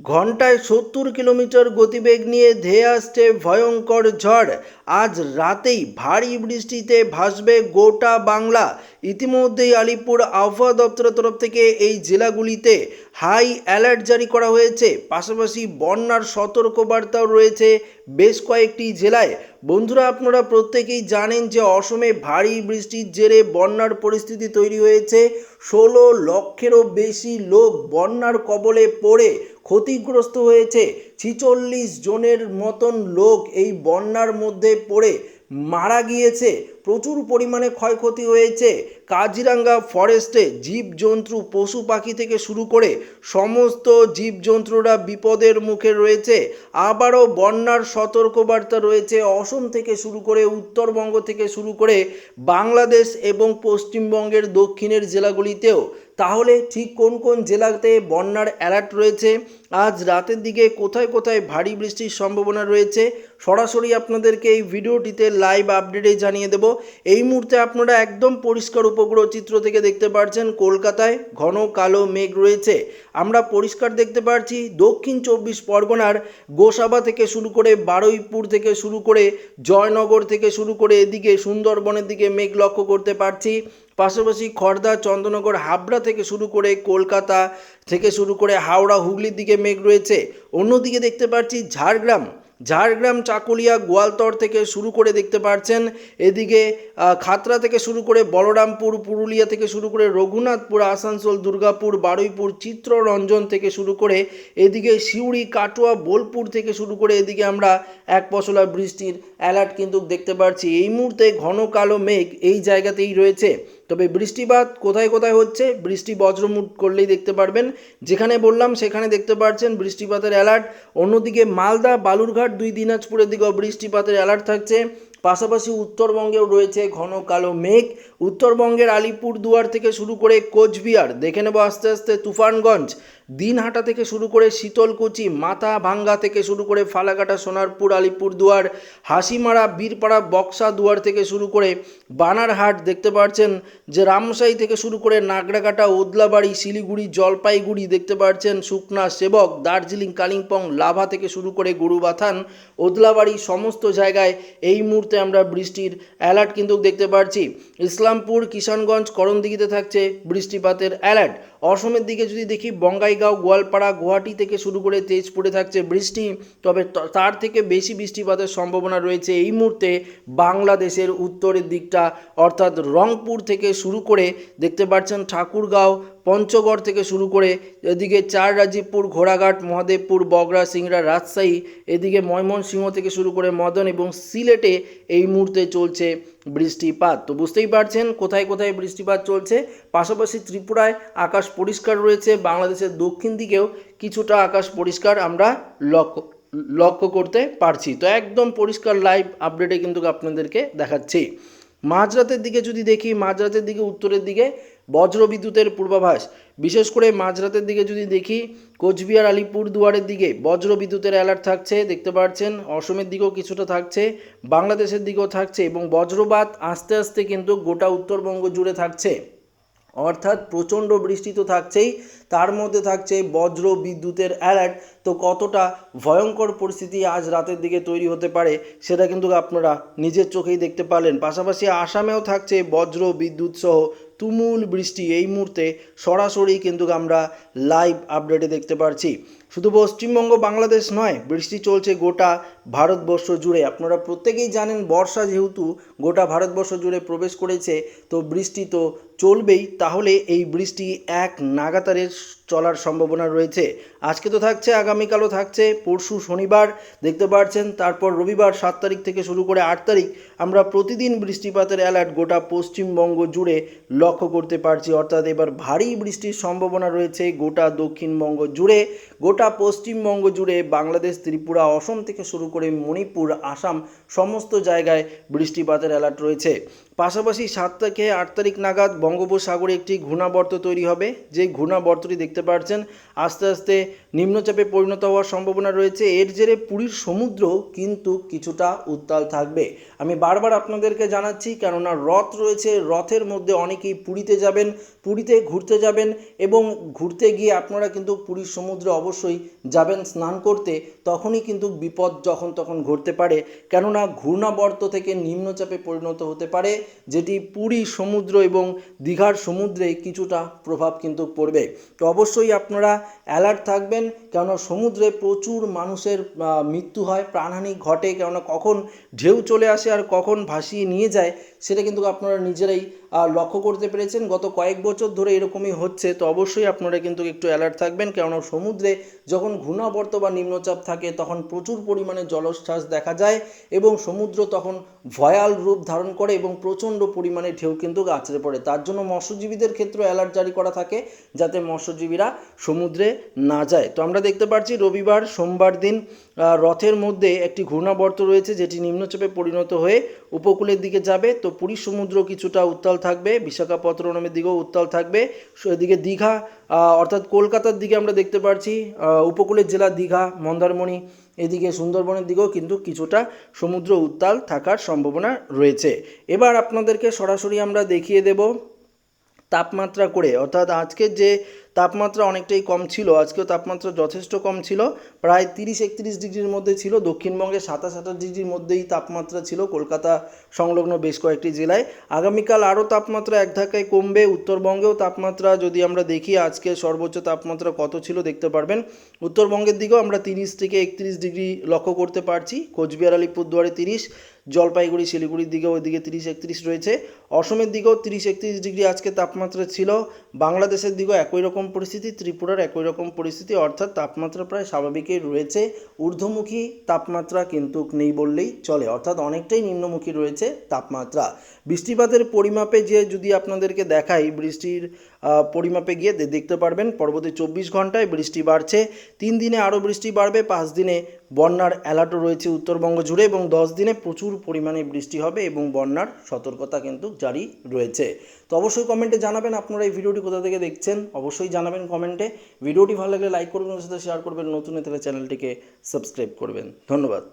ঘন্টায় সত্তর কিলোমিটার গতিবেগ নিয়ে ধেয়ে আসছে ভয়ঙ্কর ঝড়। আজ রাতেই ভারী বৃষ্টিতে ভাসবে গোটা বাংলা। ইতিমধ্যেই আলিপুর আবহাওয়া দপ্তরের তরফ থেকে এই জেলাগুলিতে হাই অ্যালার্ট জারি করা হয়েছে। পাশাপাশি বন্যার সতর্কবার্তাও রয়েছে বেশ কয়েকটি জেলায়। বন্ধুরা, আপনারা প্রত্যেকেই জানেন যে অসমে ভারী বৃষ্টির জেরে বন্যার পরিস্থিতি তৈরি হয়েছে। ষোলো লক্ষেরও বেশি লোক বন্যার কবলে পড়ে ক্ষতিগ্রস্ত হয়েছে। ছিচল্লিশ জনের মতন লোক এই বন্যার মধ্যে পড়ে মারা গিয়েছে। প্রচুর পরিমাণে ক্ষয়ক্ষতি হয়েছে। কাজিরাঙ্গা ফরেস্টে জীবজন্তু, পশু পাখি থেকে শুরু করে সমস্ত জীবজন্তুরা বিপদের মুখে রয়েছে। আবারও বন্যার সতর্কবার্তা রয়েছে অসম থেকে শুরু করে উত্তরবঙ্গ থেকে শুরু করে বাংলাদেশ এবং পশ্চিমবঙ্গের দক্ষিণের জেলাগুলিতেও। তাহলে ঠিক কোন কোন জেলাতে বন্যার অ্যালার্ট রয়েছে? আজ রাতের দিকে কোথায় কোথায় ভারী বৃষ্টির সম্ভাবনা রয়েছে? সরাসরি আপনাদেরকে এই ভিডিওটিতে লাইভ আপডেটে জানিয়ে দেব। এই মুহূর্তে আপনারা একদম পরিষ্কার উপগ্রহ চিত্র থেকে দেখতে পাচ্ছেন কলকাতায় ঘন কালো মেঘ রয়েছে। আমরা পরিষ্কার দেখতে পাচ্ছি দক্ষিণ চব্বিশ পরগনার গোসাবা থেকে শুরু করে বারুইপুর থেকে শুরু করে জয়নগর থেকে শুরু করে এদিকে সুন্দরবনের দিকে মেঘ লক্ষ্য করতে পারছি। পাশাপাশি খড়দা চন্দ্রনগর হাবড়া থেকে শুরু করে কলকাতা থেকে শুরু করে হাওড়া, হুগলির দিকে মেঘ রয়েছে। অন্যদিকে দেখতে পাচ্ছি ঝাড়গ্রাম ঝাড়গ্রাম, চাকুলিয়া, গোয়ালতর থেকে শুরু করে দেখতে পাচ্ছেন এদিকে খাতরা থেকে শুরু করে বলরামপুর, পুরুলিয়া থেকে শুরু করে রঘুনাথপুর, আসানসোল, দুর্গাপুর, বারুইপুর, চিত্ররঞ্জন থেকে শুরু করে এদিকে সিউড়ি, কাটোয়া, বোলপুর থেকে শুরু করে এদিকে আমরা এক পশলা বৃষ্টির অ্যালার্ট কিন্তু দেখতে পাচ্ছি এই মুহূর্তে ঘন কালো মেঘ এই জায়গাতেই রয়েছে। তবে বৃষ্টিপাত কোথায় কোথায় হচ্ছে, বৃষ্টি বজ্রমুট করলেই দেখতে পারবেন। যেখানে বললাম, সেখানে দেখতে পাচ্ছেন বৃষ্টিপাতের অ্যালার্ট। অন্যদিকে মালদা, বালুরঘাট, দুই দিনাজপুরের দিকেও বৃষ্টিপাতের অ্যালার্ট থাকছে। পাশাপাশি উত্তরবঙ্গেও রয়েছে ঘন কালো মেঘ। উত্তরবঙ্গের আলিপুর দুয়ার থেকে শুরু করে কোচবিহার, দেখে নেব আস্তে আস্তে তুফানগঞ্জ। দিনহাটা থেকে শুরু করে শীতলকুচি, মাথা ভাঙ্গা থেকে শুরু করে ফালাকাটা, সোনারপুর আলিপুর দুয়ার হাসিমারা, বীরপাড়া বক্সা দুয়ার থেকে শুরু করে বানারহাট দেখতে পাচ্ছেন যে রামসাই থেকে শুরু করে নাগরাকাটা ওদলাবাড়ি শিলিগুড়ি, জলপাইগুড়ি দেখতে পাচ্ছেন সুকনা সেবক, দার্জিলিং, কালিম্পং, লাভা থেকে শুরু করে গুরুবাথান ওদলাবাড়ি সমস্ত জায়গায় এই মুহূর্তে আমরা বৃষ্টির অ্যালার্ট কিন্তু দেখতে পাচ্ছি ইসলামপুর, কিষানগঞ্জ, করণদিঘিতে থাকছে বৃষ্টিপাতের অ্যালার্ট। অসমের দিকে যদি দেখি, বঙ্গাইগাঁও, গোয়ালপাড়া, গুয়াহাটি থেকে শুরু করে তেজপুরে থাকছে বৃষ্টি। তবে তার থেকে বেশি বৃষ্টিপাতের সম্ভাবনা রয়েছে এই মুহূর্তে বাংলাদেশের উত্তরের দিকটা। অর্থাৎ রংপুর থেকে শুরু করে, দেখতে পাচ্ছেন ঠাকুরগাঁও পঞ্চগড় থেকে শুরু করে এদিকে চার রাজীবপুর, ঘোড়াঘাট, মহাদেবপুর বগরা সিংড়া, রাজশাহী, এদিকে ময়মনসিংহ থেকে শুরু করে মদন এবং সিলেটে এই মুহূর্তে চলছে বৃষ্টিপাত। তো বুঝতেই পারছেন কোথায় কোথায় বৃষ্টিপাত চলছে। পাশাপাশি ত্রিপুরায় আকাশ পরিষ্কার রয়েছে। বাংলাদেশের দক্ষিণ দিকেও কিছুটা আকাশ পরিষ্কার আমরা লক্ষ্য লক্ষ্য করতে পারছি। তো একদম পরিষ্কার লাইভ আপডেটে কিন্তু আপনাদেরকে দেখাচ্ছি। মাঝরাতের দিকে যদি দেখি, মাঝরাতের দিকে, উত্তরের দিকে বজ্র বিদ্যুতের পূর্বাভাস। বিশেষ করে মাঝরাতের দিকে যদি দেখি, কোচবিহার আলিপুর দুয়ারের দিকে বজ্র বিদ্যুতের অ্যালার্ট থাকছে, দেখতে পাচ্ছেন অসমের দিকেও কিছুটা থাকছে, বাংলাদেশের দিকেও থাকছে এবং বজ্রপাত আস্তে আস্তে কিন্তু গোটা উত্তরবঙ্গ জুড়ে থাকছে। অর্থাৎ প্রচণ্ড বৃষ্টি তো থাকছেই। তার মধ্যে থাকছে বজ্র বিদ্যুতের অ্যালার্ট তো কতটা ভয়ঙ্কর পরিস্থিতি আজ রাতের দিকে তৈরি হতে পারে, সেটা কিন্তু আপনারা নিজের চোখেই দেখতে পারলেন। পাশাপাশি আসামেও থাকছে বজ্র বিদ্যুৎ সহ তুমুল বৃষ্টি। এই মুহূর্তে সরাসরি কিন্তু আমরা লাইভ আপডেটে দেখতে পারছি। শুধু পশ্চিমবঙ্গ, বাংলাদেশ নয়, বৃষ্টি চলছে গোটা ভারতবর্ষ জুড়ে। আপনারা প্রত্যেকেই জানেন বর্ষা যেহেতু গোটা ভারতবর্ষ জুড়ে প্রবেশ করেছে, তো বৃষ্টি তো চলবেই। তাহলে এই বৃষ্টি এক নাগাতারের চলার সম্ভাবনা রয়েছে। আজকে তো থাকছে, আগামীকালও থাকছে, পরশু শনিবার, দেখতে পাচ্ছেন তারপর রবিবার সাত তারিখ থেকে শুরু করে আট তারিখ আমরা প্রতিদিন বৃষ্টিপাতের অ্যালার্ট গোটা পশ্চিমবঙ্গ জুড়ে লক্ষ্য করতে পারছি। অর্থাৎ এবার ভারী বৃষ্টির সম্ভাবনা রয়েছে গোটা দক্ষিণবঙ্গ জুড়ে। গোটা পশ্চিমবঙ্গ জুড়ে বাংলাদেশ, ত্রিপুরা, অসম থেকে শুরু করে মণিপুর, আসাম সমস্ত জায়গায় বৃষ্টিপাতের অ্যালার্ট রয়েছে। পাশাপাশি সাত থেকে আট তারিখ নাগাদ বঙ্গোপসাগরে একটি ঘূর্ণাবর্ত তৈরি হবে। যে ঘূর্ণাবর্তটি দেখতে পাচ্ছেন আস্তে আস্তে নিম্নচাপে পরিণত হওয়ার সম্ভাবনা রয়েছে। এর জেরে পুরীর সমুদ্র কিন্তু কিছুটা উত্তাল থাকবে। আমি বারবার আপনাদেরকে জানাচ্ছি, কেননা রথ রয়েছে, রথের মধ্যে অনেকেই পুরীতে যাবেন, পুরীতে ঘুরতে যাবেন এবং ঘুরতে গিয়ে আপনারা কিন্তু পুরীর সমুদ্রে অবশ্যই যাবেন স্নান করতে। তখনই কিন্তু বিপদ যখন তখন ঘটতে পারে। কেননা ঘূর্ণাবর্ত থেকে নিম্নচাপে পরিণত হতে পারে, যেটি পুরী সমুদ্র এবং দীঘার সমুদ্রে কিছুটা প্রভাব কিন্তু পড়বে। তো অবশ্যই আপনারা অ্যালার্ট থাকবেন কেননা সমুদ্রে প্রচুর মানুষের মৃত্যু হয়, প্রাণহানি ঘটে, কেননা কখন ঢেউ চলে আসে আর কখন ভাসিয়ে নিয়ে যায়, সেটা কিন্তু আপনারা নিজেরাই লক্ষ্য করতে পেরেছেন। গত কয়েক বছর ধরে এরকমই হচ্ছে, তো অবশ্যই আপনারা কিন্তু একটু অ্যালার্ট থাকবেন। কেননা সমুদ্রে যখন ঘূর্ণাবর্ত বা নিম্নচাপ থাকে, তখন প্রচুর পরিমাণে জলোচ্ছ্বাস দেখা যায় এবং সমুদ্র তখন ভয়াল রূপ ধারণ করে এবং প্রচণ্ড পরিমাণে ঢেউ কিন্তু আছড়ে পড়ে। তার জন্য মৎস্যজীবীদের ক্ষেত্রে অ্যালার্ট জারি করা থাকে, যাতে মৎস্যজীবীরা সমুদ্রে না যায়। তো আমরা দেখতে পাচ্ছি রবিবার সোমবার দিন রথের মধ্যে একটি ঘূর্ণাবর্ত রয়েছে যেটি নিম্নচাপে পরিণত হয়ে উপকূলের দিকে যাবে। তো পুরী সমুদ্র কিছুটা উত্তাল থাকবে, বিশাখাপত্তনমের দিকেও উত্তাল থাকবে। এদিকে দীঘা অর্থাৎ কলকাতার দিকে আমরা দেখতে পাচ্ছি উপকূলের জেলা দীঘা, মন্দারমণি, এদিকে সুন্দরবনের দিকেও কিন্তু কিছুটা সমুদ্র উত্তাল থাকার সম্ভাবনা রয়েছে। এবার আপনাদেরকে সরাসরি আমরা দেখিয়ে দেব তাপমাত্রা করে। অর্থাৎ আজকের যে তাপমাত্রা অনেকটাই কম ছিল, আজকেও তাপমাত্রা যথেষ্ট কম ছিল। প্রায় তিরিশ একত্রিশ ডিগ্রির মধ্যে ছিল, দক্ষিণবঙ্গে সাতাশ আঠাশ ডিগ্রির মধ্যেই তাপমাত্রা ছিল, কলকাতা সংলগ্ন বেশ কয়েকটি জেলায়। আগামীকাল আরও তাপমাত্রা এক ধাক্কায় কমবে, উত্তরবঙ্গেও তাপমাত্রা যদি আমরা দেখি, আজকে সর্বোচ্চ তাপমাত্রা কত ছিল দেখতে পারবেন। উত্তরবঙ্গের দিকেও আমরা তিরিশ থেকে একত্রিশ ডিগ্রি লক্ষ্য করতে পারছি, কোচবিহার, আলিপুরদুয়ারে তিরিশ জলপাইগুড়ি, শিলিগুড়ির দিকেও ওইদিকে তিরিশ একত্রিশ রয়েছে। অসমের দিকেও তিরিশ একত্রিশ ডিগ্রি আজকে তাপমাত্রা ছিল। বাংলাদেশের দিকেও একই রকম পরিস্থিতি, ত্রিপুরার একই রকম পরিস্থিতি, অর্থাৎ তাপমাত্রা প্রায় স্বাভাবিকই রয়েছে। ঊর্ধ্বমুখী তাপমাত্রা কিন্তু নেই বললেই চলে, অর্থাৎ অনেকটাই নিম্নমুখী রয়েছে তাপমাত্রা। বৃষ্টিপাতের পরিমাপে যে যদি আপনাদেরকে দেখাই, বৃষ্টির পরিমাপে গিয়ে দেখতে পারবেন। পরবর্তী চব্বিশ ঘন্টায় বৃষ্টি বাড়ছে। তিন দিনে আরও বৃষ্টি বাড়বে। পাঁচ দিনে বন্যার অ্যালার্টও রয়েছে উত্তরবঙ্গ জুড়ে এবং দশ দিনে প্রচুর পরিমাণে বৃষ্টি হবে এবং বন্যার সতর্কতা কিন্তু জারি রয়েছে। তো অবশ্যই কমেন্টে জানাবেন আপনারা এই ভিডিওটি কোথা থেকে দেখছেন। অবশ্যই জানাবেন কমেন্টে। ভিডিওটি ভালো লাগলে লাইক করবেন সাথে শেয়ার করবেন। নতুন থাকলে চ্যানেলটিকে সাবস্ক্রাইব করবেন। ধন্যবাদ।